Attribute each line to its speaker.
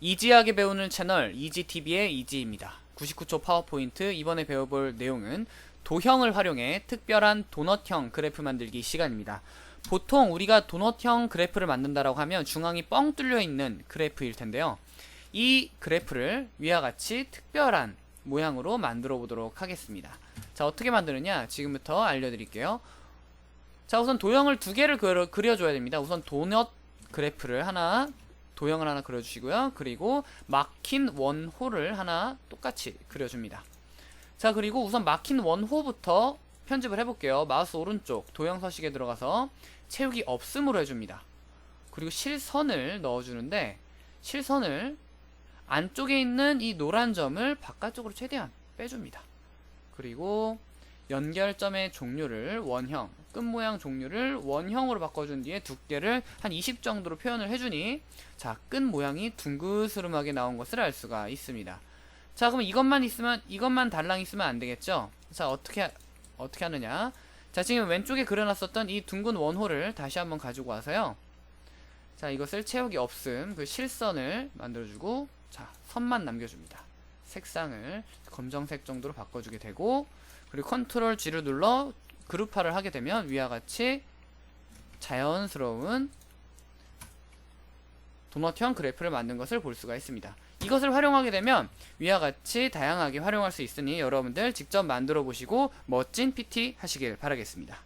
Speaker 1: 이지하게 배우는 채널 이지TV의 이지입니다. 99초 파워포인트 이번에 배워볼 내용은 도형을 활용해 특별한 도넛형 그래프 만들기 시간입니다. 보통 우리가 도넛형 그래프를 만든다라고 하면 중앙이 뻥 뚫려 있는 그래프일 텐데요. 이 그래프를 위와 같이 특별한 모양으로 만들어 보도록 하겠습니다. 자, 어떻게 만드느냐? 지금부터 알려드릴게요. 자, 우선 도형을 두 개를 그려, 그려줘야 됩니다. 우선 도넛 그래프를 하나, 도형을 하나 그려주시고요. 그리고 막힌 원호를 하나 똑같이 그려줍니다. 자, 그리고 우선 막힌 원호부터 편집을 해볼게요. 마우스 오른쪽 도형 서식에 들어가서 채우기 없음으로 해줍니다. 그리고 실선을 넣어주는데 실선을 안쪽에 있는 이 노란 점을 바깥쪽으로 최대한 빼줍니다. 그리고 연결점의 종류를 원형, 끝 모양 종류를 원형으로 바꿔준 뒤에 두께를 한 20 정도로 표현을 해주니 자, 끝 모양이 둥그스름하게 나온 것을 알 수가 있습니다. 자, 그럼 이것만 있으면 이것만 달랑 있으면 안 되겠죠? 자, 어떻게 하- 어떻게 하느냐? 자, 지금 왼쪽에 그려놨었던 이 둥근 원호를 다시 한번 가지고 와서요. 자, 이것을 채우기 없음 그 실선을 만들어주고 자, 선만 남겨줍니다. 색상을 검정색 정도로 바꿔주게 되고 그리고 컨트롤 G를 눌러 그룹화를 하게 되면 위와 같이 자연스러운 도넛형 그래프를 만든 것을 볼 수가 있습니다. 이것을 활용하게 되면 위와 같이 다양하게 활용할 수 있으니 여러분들 직접 만들어 보시고 멋진 PT 하시길 바라겠습니다.